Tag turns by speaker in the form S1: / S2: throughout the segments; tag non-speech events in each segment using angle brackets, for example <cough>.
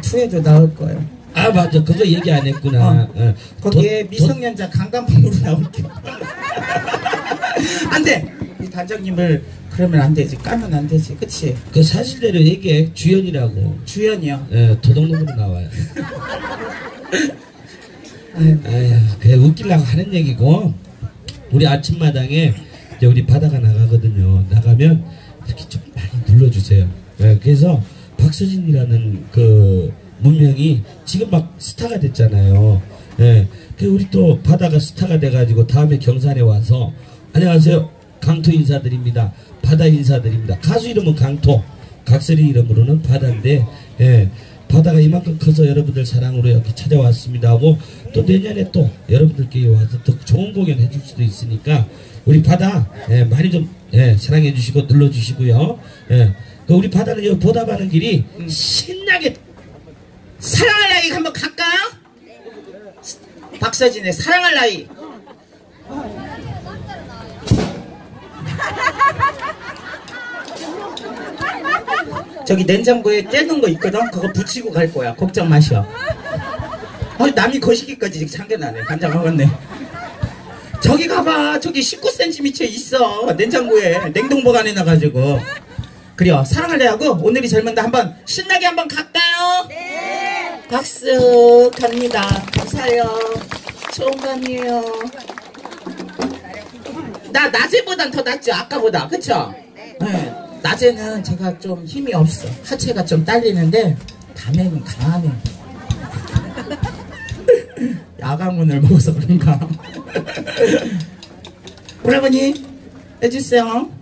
S1: 투에도 나올 거예요.
S2: 아 맞아 그거 얘기 안 했구나.
S1: 어.
S2: 어.
S1: 거기에
S2: 도-
S1: 미성년자 강간범으로 나올게요. <laughs> 안 돼! 이 단장님을 그러면 안 되지. 까면 안 되지. 그치?
S2: 그 사실대로 얘기해 주연이라고.
S1: 주연이요.
S2: 예, 도덕놈으로 나와요. <laughs>
S1: 아유,
S2: 그냥 웃기려고 하는 얘기고 우리 아침마당에 이제 우리 바다가 나가거든요. 나가면 이렇게 좀 많이 눌러주세요. 예, 그래서 박서진이라는 그 문명이 지금 막 스타가 됐잖아요. 예, 그 우리 또 바다가 스타가 돼가지고 다음에 경산에 와서 안녕하세요. 강토 인사드립니다. 바다 인사드립니다. 가수 이름은 강토, 각설이 이름으로는 바다인데, 예, 바다가 이만큼 커서 여러분들 사랑으로 이렇게 찾아왔습니다 하고 또 내년에 또 여러분들께 와서 더 좋은 공연 해줄 수도 있으니까 우리 바다 예, 많이 좀 예, 사랑해 주시고 눌러 주시고요. 예, 그 우리 바다는 여기 보답하는 길이 신나게
S1: 사랑할 나이 한번 갈까요? 박서진의 사랑할 나이. 저기 냉장고에 떼는 거 있거든? 그거 붙이고 갈 거야. 걱정 마셔. 어, 남이 거시기까지 참견하네. 간장 먹었네. 저기 가봐. 저기 19cm 있어. 냉장고에. 냉동 보관해 놔가지고. 그래요. 사랑할래 하고 오늘이 젊은다 한번 신나게 한번 갈까요? 네. 박수 갑니다. 감사해요. 좋은 밤이에요. 나 낮에보단 더 낫죠. 아까보다. 그쵸? 네. 낮에는 제가 좀 힘이 없어. 하체가 좀 딸리는데 밤에는 강하네. <laughs> 야광문을 먹어서 그런가. <laughs> 오라버니 해주세요.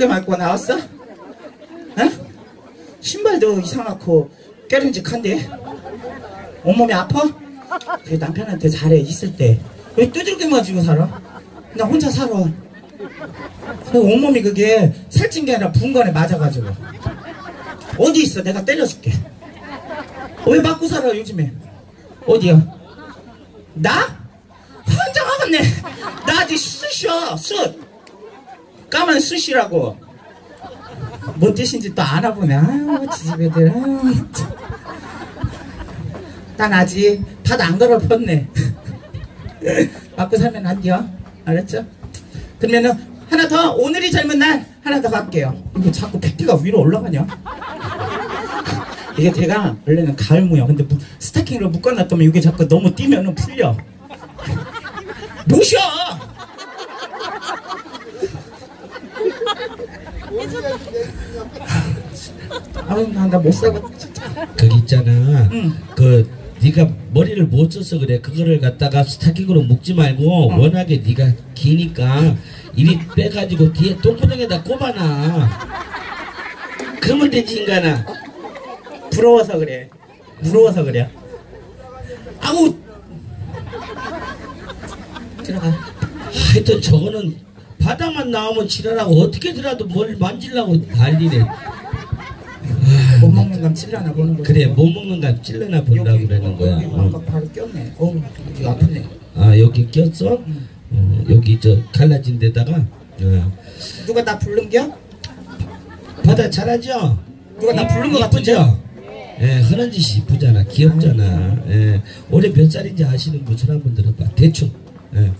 S1: 두들겨 맞고 나왔어? 어? 신발도 이상하고 깨름직한데? 온몸이 아파? 그 남편한테 잘해 있을 때왜 두들겨 맞고 살아? 나 혼자 살아 그 온몸이 그게 살찐 게 아니라 거에 맞아가지고 어디 있어 내가 때려줄게 왜 맞고 살아 요즘에 어디야 나? 환장하겠네 나 아직 쑤셔 숯 까만 숯이라고. 뭔 뜻인지 또 알아보네. 아유 지지배들. 아유 참. 난 아직 밭안 걸어폈네. 맞고 <laughs> 살면 안 돼요 알았죠? 그러면은 하나 더 오늘이 젊은 날 하나 더 갈게요. 이거 자꾸 팩트가 위로 올라가냐? <laughs> 이게 제가 원래는 가을무야 근데 무- 스타킹으로 묶어놨더니 이게 자꾸 너무 뛰면은 풀려. <laughs> 무셔 아유 나못 살겠다 진짜
S2: 거기 있잖아.
S1: 응.
S2: 그 네가 머리를 못 써서 그래. 그거를 갖다가 스타킹으로 묶지 말고
S1: 응.
S2: 워낙에 네가 기니까 이리 빼가지고 뒤에 똥구멍에다 꼽아놔. 그러면 되지 인간아.
S1: 부러워서 그래 부러워서 그래 아우 들어가
S2: 하여튼 저거는 바다만 나오면 지랄하고 어떻게더라도 뭘 만지려고 난리네.
S1: 못 먹는 감 찔러나 보는 거야
S2: 그래 못 먹는 건 찔러나 본다고 그러는 거야.
S1: 여기
S2: 어.
S1: 아까 바로 꼈네 어우 여기 아프네
S2: 아 여기 꼈어? 어, 여기 저 갈라진 데다가 어.
S1: 누가 나 부른겨?
S2: 바다 잘하죠?
S1: 누가 나 부른 거? 같은데?
S2: 예, 하는 짓이 이쁘잖아. 귀엽잖아. 예, 올해 몇 살인지 아시는 분 손 한번 들어봐. 대충. 예.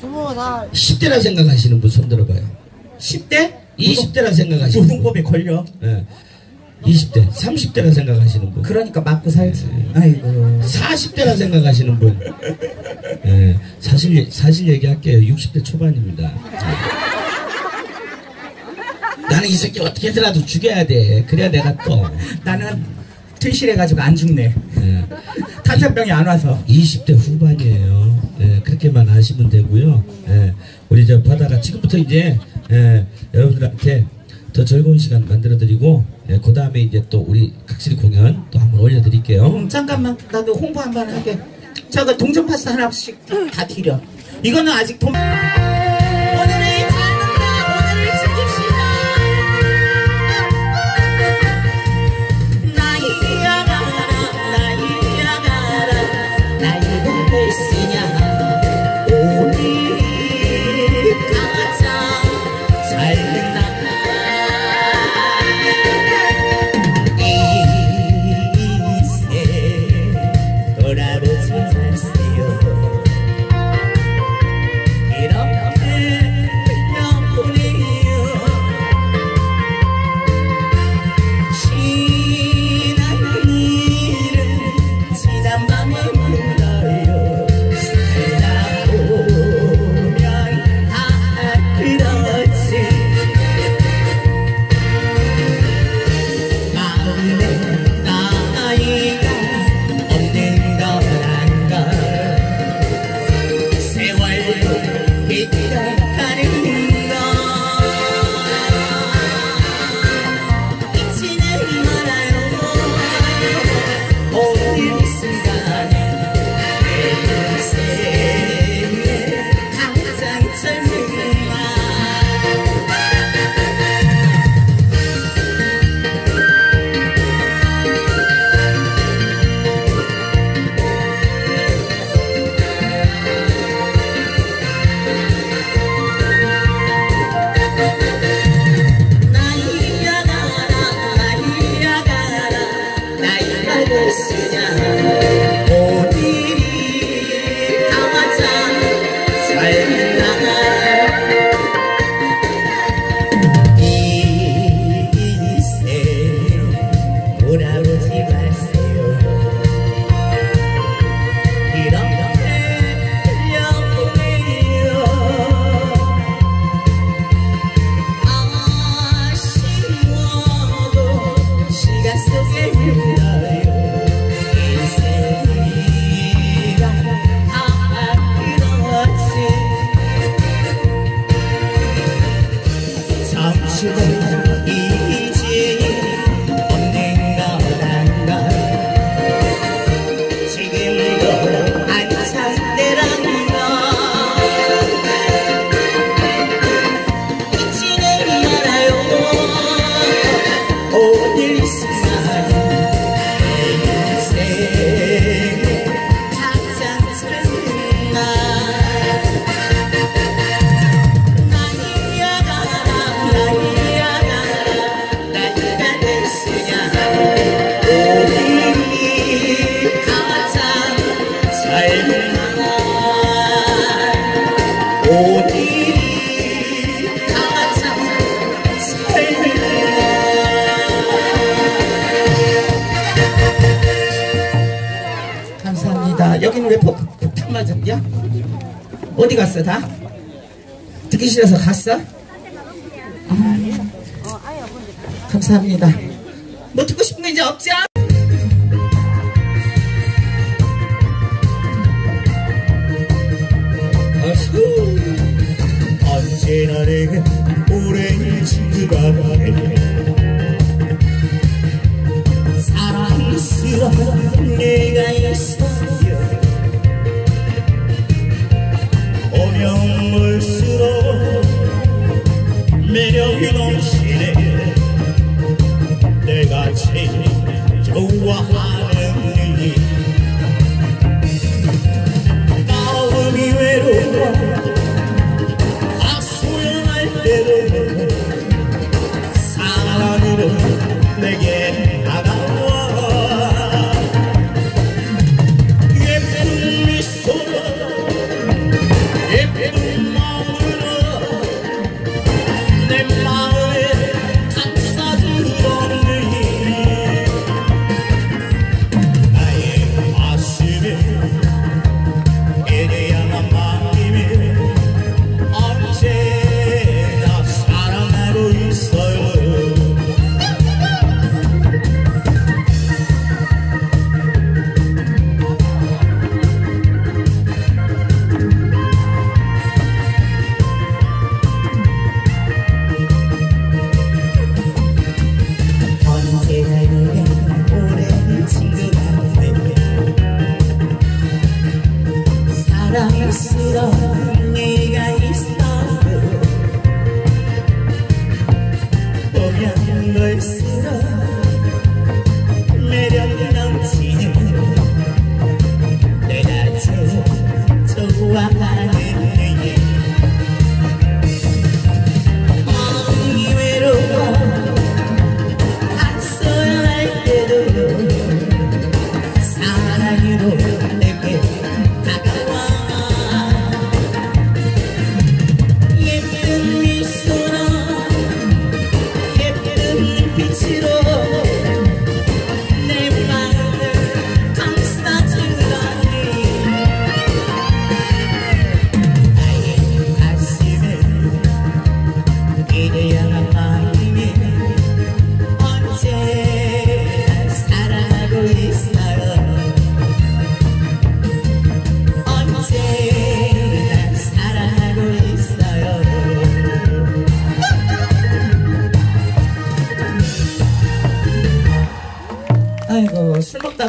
S3: 스무 살
S2: 10대라 생각하시는 분 손 들어봐요.
S1: 10대?
S2: 20대라 생각하시는 분.
S1: 노동법에 걸려
S2: 예. 20대, 30대라 생각하시는 분.
S1: 그러니까 맞고 살지 아이고
S2: 40대라 생각하시는 분. 예, 사실, 사실 얘기할게요. 60대 초반입니다. 나는 이 새끼 어떻게든 죽여야 돼. 그래야 내가 또.
S1: 나는 튼실해가지고 안 죽네
S2: 예.
S1: 탄산병이 안 와서
S2: 20대 후반이에요. 예, 그렇게만 아시면 되고요. 예, 우리 저 바다가 지금부터 이제 예, 여러분들한테 더 즐거운 시간 만들어드리고 예, 그 다음에 이제 또 우리 각실 공연 또 한번 올려드릴게요.
S1: 음, 잠깐만 나도 홍보 한번 하게 저거 동전 파스 하나씩 다 드려 이거는 아직 돈오 나이
S4: 맞았냐? 어디 갔어 다? 듣기 싫어서 갔어? 아, 감사합니다. 뭐 듣고 싶은 거 이제 없죠?
S1: 언제나 내게 오랜 친구가 돼 사랑스러운 내가 있어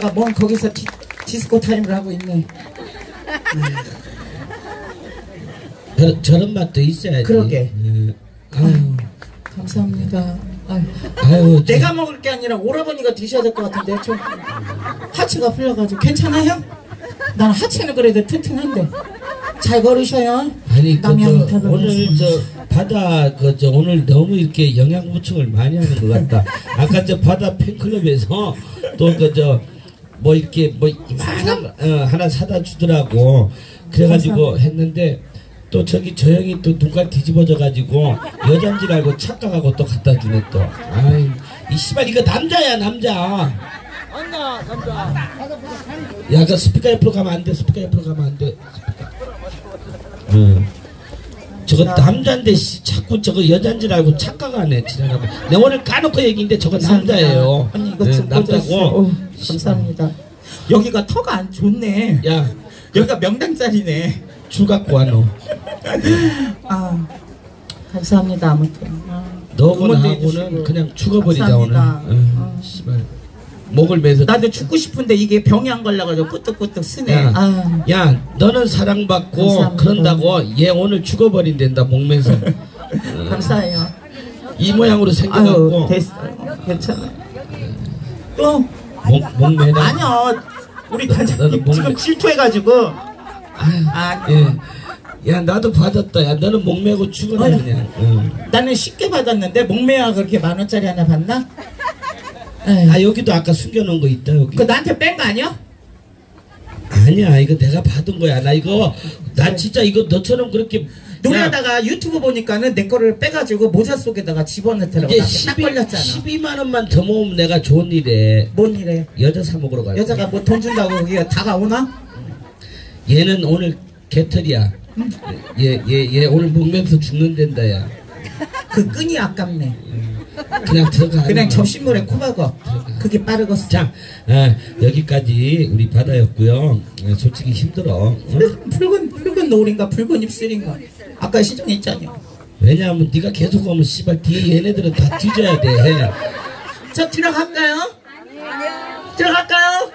S4: 먹다가 뭔 거기서 디, 디스코 타임을 하고 있네.
S2: 저, 저런 맛도 있어야지
S4: 그러게.
S2: 예. 아유
S4: 감사합니다. 아유,
S2: 아유 저-
S4: 내가 먹을 게 아니라 오라버니가 드셔야 될 것 같은데 좀 하체가 풀려가지고 괜찮아요? 난 하체는 그래도 튼튼한데 잘 걸으셔요.
S2: 아니 그 저,
S4: 다
S2: 오늘. 저 바다 그 저 오늘 너무 이렇게 영양 보충을 많이 하는 것 같다. 아까 저 바다 팬클럽에서 또 그 저 뭐 이렇게 뭐 이만한 거, 어, 하나 사다 주더라고. 그래가지고 했는데 또 저기 저 형이 또 눈깔 뒤집어져 가지고 여잔 줄 알고 착각하고 또 갖다 주네 또. 아이 이 씨발 이거 남자야 남자.
S5: 안나 남자
S2: 야, 그 스피커 옆으로 가면 안 돼. 스피커 옆으로 가면 안 돼. 응. 저거 남자인데 씨, 자꾸 저거 여잔 줄 알고 착각하네. 지나가면. 내가 오늘 까놓고 얘기인데 저거 남자예요. 네. 남자고.
S4: 어, 감사합니다. 여기가 터가 안 좋네.
S2: 야,
S4: 여기가.
S2: 줄 갖고 와 너.
S4: 아 감사합니다 아무튼. 아,
S2: 너하고
S4: 응원도
S2: 나하고는
S4: 해주시고.
S2: 그냥 죽어버리자 오늘.
S4: 감사합니다.
S2: 응,
S4: 어.
S2: 씨발. 목을 매서.
S4: 나도 죽고 싶은데 이게 병이 안 걸려가지고 끄떡끄떡 쓰네.
S2: 야,
S4: 아,
S2: 야, 너는 사랑받고
S4: 감사합니다.
S2: 그런다고 얘 오늘 죽어버린댄다 목매서. <laughs>
S4: 감사해요.
S2: 이 모양으로
S4: 아유
S2: 생겨갖고
S4: 됐어요. 괜찮아요. 또
S2: 목, 목매다.
S4: 아니요. 우리 단장님
S2: 목-
S4: 지금 질투해가지고
S2: 아유,
S4: 아
S2: 예. 야, 나도 받았다. 야, 너는 목매고 죽어라,
S4: 어휴.
S2: 그냥. 응.
S4: 나는 쉽게 받았는데 목매와 그렇게 만 원짜리 하나 받나? 에휴,
S2: 아, 여기도 아까 숨겨놓은 거 있다, 여기.
S4: 그거 나한테 뺀 거 아니야?
S2: 아니야, 이거 내가 받은 거야. 나 이거, 나 진짜 이거 너처럼 그렇게.
S4: 노래하다가 유튜브 보니까는 내 거를 빼가지고 모자 속에다가 집어넣더라고.
S2: 이제
S4: 딱
S2: 12,
S4: 걸렸잖아.
S2: 12만 원만 더 모으면 내가 좋은 일에
S4: 뭔 일에?
S2: 여자 사 먹으러 갈
S4: 여자가 뭐 돈 준다고 그게 다가오나?
S2: 얘는 오늘 개털이야. 얘, 얘, 얘 오늘 목면서 죽는단다, 야.
S1: 그 끈이 아깝네.
S2: 그냥 들어가.
S1: 그냥 접시물에 코 박어. 그게 빠르겠어.
S2: 자, 아, 여기까지 우리 바다였고요. 아, 솔직히 힘들어. 어?
S1: 붉은 붉은 노을인가 붉은 입술인가. 아까 시정했잖아요.
S2: 왜냐하면 네가 계속 오면 씨발 뒤에 얘네들은 다 뒤져야 돼.
S1: 저 들어갈까요? 아니요. 들어갈까요?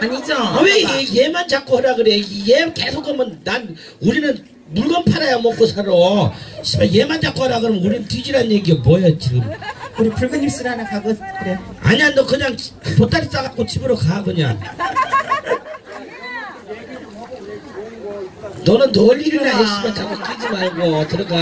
S1: 아니죠.
S2: 아, 왜 얘, 얘만 자꾸 하라 그래? 얘 계속 하면 난 우리는 물건 팔아야 먹고 살아. 씨발 얘만 자꾸 하라 그러면 우리는 뒤지란 얘기야 뭐야 지금?
S1: 우리 붉은 입술 하나 가고 그래.
S2: 아니야 너 그냥 보따리 싸갖고 집으로 가 그냥. 너는 널 일이나 해 씨발 자꾸 끼지 말고 들어가.